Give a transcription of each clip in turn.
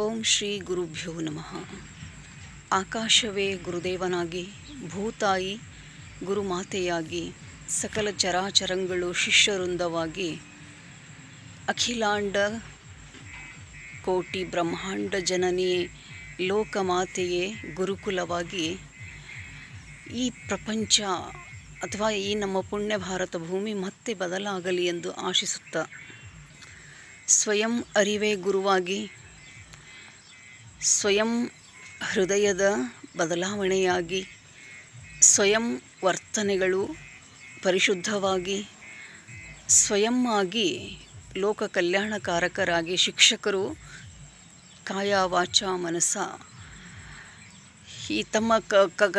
ಓಂ ಶ್ರೀ ಗುರುಭ್ಯೋ ನಮಃ. ಆಕಾಶವೇ ಗುರುದೇವನಾಗಿ, ಭೂತಾಯಿ, ಗುರುಮಾತೆಯಾಗಿ, ಸಕಲ ಚರಾಚರಂಗಳು ಶಿಷ್ಯವೃಂದವಾಗಿ, ಅಖಿಲಾಂಡ ಕೋಟಿ ಬ್ರಹ್ಮಾಂಡ ಜನನಿಯೇ, ಲೋಕಮಾತೆಯೇ ಗುರುಕುಲವಾಗಿ, ಈ ಪ್ರಪಂಚ ಅಥವಾ ಈ ನಮ್ಮ ಪುಣ್ಯ ಭಾರತ ಭೂಮಿ ಮತ್ತೆ ಬದಲಾಗಲಿ ಎಂದು ಆಶಿಸುತ್ತಾ, ಸ್ವಯಂ ಅರಿವೇ ಗುರುವಾಗಿ ಸ್ವಯಂ ಹೃದಯದ ಬದಲಾವಣೆಯಾಗಿ, ಸ್ವಯಂ ವರ್ತನೆಗಳು ಪರಿಶುದ್ಧವಾಗಿ, ಸ್ವಯಂ ಆಗಿ ಲೋಕ ಕಲ್ಯಾಣಕಾರಕರಾಗಿ ಶಿಕ್ಷಕರು ಕಾಯ ವಾಚ ಮನಸ ಈ ತಮ್ಮ ಕ,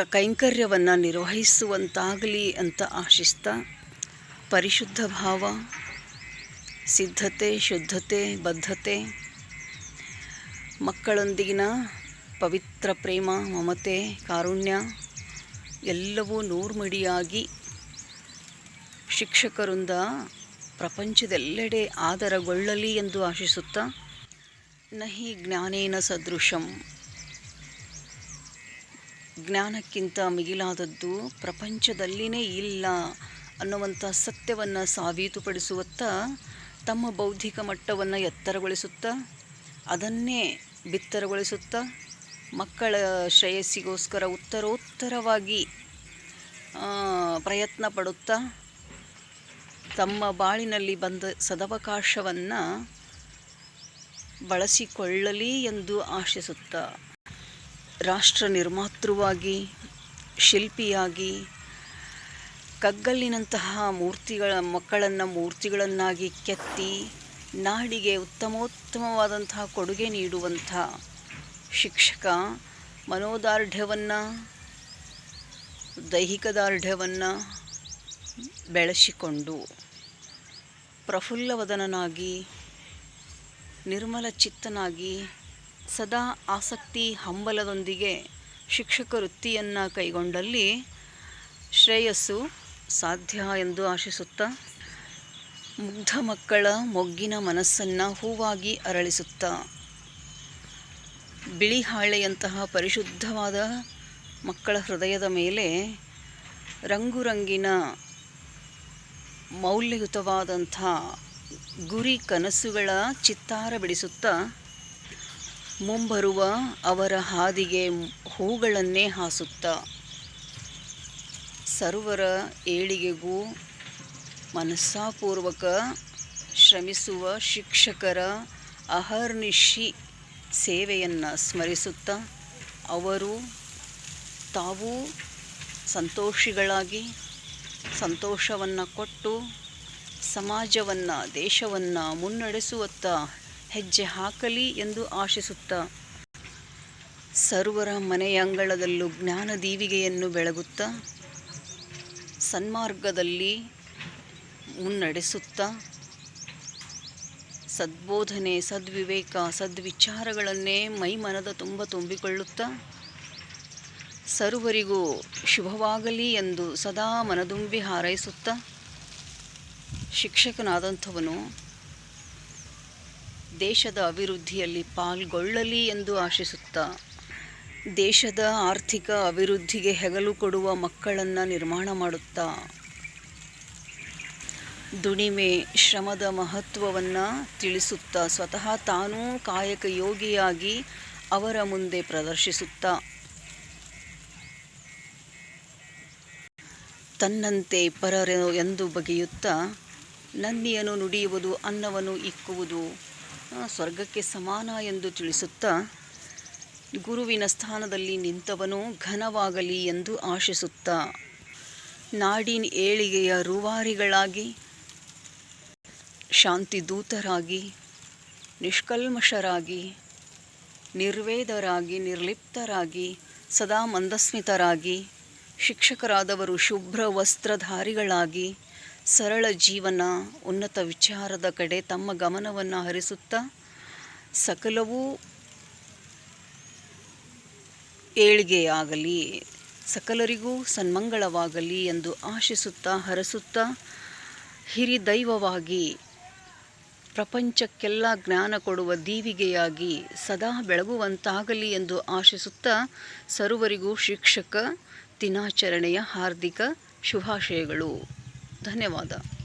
ಕೈಂಕರ್ಯವನ್ನು ನಿರ್ವಹಿಸುವಂತಾಗಲಿ ಅಂತ ಆಶಿಸ್ತಾ, ಪರಿಶುದ್ಧ ಭಾವ, ಸಿದ್ಧತೆ, ಶುದ್ಧತೆ, ಬದ್ಧತೆ ಮಕ್ಕಳೊಂದಿಗಿನ ಪವಿತ್ರ ಪ್ರೇಮ, ಮಮತೆ, ಕಾರುಣ್ಯ ಎಲ್ಲವೂ ನೂರ್ಮಡಿಯಾಗಿ ಶಿಕ್ಷಕರಿಂದ ಪ್ರಪಂಚದೆಲ್ಲೆಡೆ ಆದರಗೊಳ್ಳಲಿ ಎಂದು ಆಶಿಸುತ್ತಾ, ನಹಿ ಜ್ಞಾನೇನ ಸದೃಶಂ. ಜ್ಞಾನಕ್ಕಿಂತ ಮಿಗಿಲಾದದ್ದು ಪ್ರಪಂಚದಲ್ಲಿನೇ ಇಲ್ಲ ಅನ್ನುವಂಥ ಸತ್ಯವನ್ನು ಸಾಬೀತುಪಡಿಸುವತ್ತ ತಮ್ಮ ಬೌದ್ಧಿಕ ಮಟ್ಟವನ್ನು ಎತ್ತರಗೊಳಿಸುತ್ತಾ, ಅದನ್ನೇ ಬಿತ್ತರಗೊಳಿಸುತ್ತಾ ಮಕ್ಕಳ ಶ್ರೇಯಸ್ಸಿಗೋಸ್ಕರ ಉತ್ತರೋತ್ತರವಾಗಿ ಪ್ರಯತ್ನ ಪಡುತ್ತಾ ತಮ್ಮ ಬಾಳಿನಲ್ಲಿ ಬಂದ ಸದವಕಾಶವನ್ನು ಬಳಸಿಕೊಳ್ಳಲಿ ಎಂದು ಆಶಿಸುತ್ತಾ ರಾಷ್ಟ್ರ ನಿರ್ಮಾತೃವಾಗಿ, ಶಿಲ್ಪಿಯಾಗಿ, ಕಗ್ಗಲ್ಲಿನಂತಹ ಮೂರ್ತಿಗಳ ಮಕ್ಕಳನ್ನು ಮೂರ್ತಿಗಳನ್ನಾಗಿ ಕೆತ್ತಿ ನಾಡಿಗೆ ಉತ್ತಮೋತ್ತಮವಾದಂತಹ ಕೊಡುಗೆ ನೀಡುವಂಥ ಶಿಕ್ಷಕ ಮನೋದಾರ್ಢ್ಯವನ್ನು ದೈಹಿಕ ದಾರ್ಢ್ಯವನ್ನು ಬೆಳೆಸಿಕೊಂಡು ಪ್ರಫುಲ್ಲವದನನಾಗಿ ನಿರ್ಮಲ ಚಿತ್ತನಾಗಿ ಸದಾ ಆಸಕ್ತಿ ಹಂಬಲದೊಂದಿಗೆ ಶಿಕ್ಷಕ ವೃತ್ತಿಯನ್ನು ಕೈಗೊಂಡಲ್ಲಿ ಶ್ರೇಯಸ್ಸು ಸಾಧ್ಯ ಎಂದು ಆಶಿಸುತ್ತಾ ಮುಗ್ಧ ಮಕ್ಕಳ ಮೊಗ್ಗಿನ ಮನಸ್ಸನ್ನು ಹೂವಾಗಿ ಅರಳಿಸುತ್ತಾ. ಬಿಳಿ ಹಾಳೆಯಂತಹ ಪರಿಶುದ್ಧವಾದ ಮಕ್ಕಳ ಹೃದಯದ ಮೇಲೆ ರಂಗುರಂಗಿನ ಮೌಲ್ಯಯುತವಾದಂಥ ಗುರಿ ಕನಸುಗಳ ಚಿತ್ತಾರ ಬಿಡಿಸುತ್ತಾ ಮುಂಬರುವ ಅವರ ಹಾದಿಗೆ ಹೂಗಳನ್ನೇ ಹಾಸುತ್ತಾ. ಸರ್ವರ ಏಳಿಗೆಗೂ ಮನಸ್ಸಾಪೂರ್ವಕ ಶ್ರಮಿಸುವ ಶಿಕ್ಷಕರ ಅಹರ್ನಿಶಿ ಸೇವೆಯನ್ನು ಸ್ಮರಿಸುತ್ತಾ ಅವರು ತಾವೂ ಸಂತೋಷಿಗಳಾಗಿ ಸಂತೋಷವನ್ನು ಕೊಟ್ಟು ಸಮಾಜವನ್ನು, ದೇಶವನ್ನು ಮುನ್ನಡೆಸುವತ್ತ ಹೆಜ್ಜೆ ಹಾಕಲಿ ಎಂದು ಆಶಿಸುತ್ತಾ ಸರ್ವರ ಮನೆಯಂಗಳದಲ್ಲೂ ಜ್ಞಾನ ದೀವಿಗೆಯನ್ನು ಬೆಳಗುತ್ತಾ ಸನ್ಮಾರ್ಗದಲ್ಲಿ ಮುನ್ನಡೆಸುತ್ತಾ ಸದ್ಬೋಧನೆ, ಸದ್ವಿವೇಕ, ಸದ್ವಿಚಾರಗಳನ್ನೇ ಮೈ ಮನದ ತುಂಬ ತುಂಬಿಕೊಳ್ಳುತ್ತಾ ಸರ್ವರಿಗೂ ಶುಭವಾಗಲಿ ಎಂದು ಸದಾ ಮನದುಂಬಿ ಹಾರೈಸುತ್ತಾ ಶಿಕ್ಷಕನಾದಂಥವನು ದೇಶದ ಅಭಿವೃದ್ಧಿಯಲ್ಲಿ ಪಾಲ್ಗೊಳ್ಳಲಿ ಎಂದು ಆಶಿಸುತ್ತಾ ದೇಶದ ಆರ್ಥಿಕ ಅಭಿವೃದ್ಧಿಗೆ ಹೆಗಲು ಕೊಡುವ ಮಕ್ಕಳನ್ನು ನಿರ್ಮಾಣ ಮಾಡುತ್ತಾ ದುಡಿಮೆ ಶ್ರಮದ ಮಹತ್ವವನ್ನು ತಿಳಿಸುತ್ತಾ ಸ್ವತಃ ತಾನೂ ಕಾಯಕ ಯೋಗಿಯಾಗಿ ಅವರ ಮುಂದೆ ಪ್ರದರ್ಶಿಸುತ್ತಾ. ತನ್ನಂತೆ ಪರರೆನು ಎಂದು ಬಗೆಯುತ್ತ ನನ್ನಿಯನು ನುಡಿಯುವುದು ಅನ್ನವನ್ನು ಇಕ್ಕುವುದು ಸ್ವರ್ಗಕ್ಕೆ ಸಮಾನ ಎಂದು ತಿಳಿಸುತ್ತಾ ಗುರುವಿನ ಸ್ಥಾನದಲ್ಲಿ ನಿಂತವನು ಘನವಾಗಲಿ ಎಂದು ಆಶಿಸುತ್ತಾ. ನಾಡಿನ ಏಳಿಗೆಯ ರೂವಾರಿಗಳಾಗಿ ಶಾಂತಿದೂತರಾಗಿ ನಿಷ್ಕಲ್ಮಷರಾಗಿ ನಿರ್ವೇದರಾಗಿ, ನಿರ್ಲಿಪ್ತರಾಗಿ, ಸದಾ ಮಂದಸ್ಮಿತರಾಗಿ, ಶಿಕ್ಷಕರಾದವರು ಶುಭ್ರ ವಸ್ತ್ರಧಾರಿಗಳಾಗಿ, ಸರಳ ಜೀವನ, ಉನ್ನತ ವಿಚಾರದ ಕಡೆ ತಮ್ಮ ಗಮನವನ್ನು ಹರಿಸುತ್ತಾ, ಸಕಲವೂ ಏಳಿಗೆಯಾಗಲಿ, ಸಕಲರಿಗೂ ಸನ್ಮಂಗಳವಾಗಲಿ ಎಂದು ಆಶಿಸುತ್ತಾ, ಹರಸುತ್ತಾ, ಹಿರಿದೈವವಾಗಿ ಪ್ರಪಂಚಕ್ಕೆಲ್ಲ ಜ್ಞಾನ ಕೊಡುವ ದೀವಿಗೆಯಾಗಿ ಸದಾ ಬೆಳಗುವಂತಾಗಲಿ ಎಂದು ಆಶಿಸುತ್ತಾ ಸರ್ವರಿಗೂ ಶಿಕ್ಷಕ ದಿನಾಚರಣೆಯ ಹಾರ್ದಿಕ ಶುಭಾಶಯಗಳು. ಧನ್ಯವಾದ.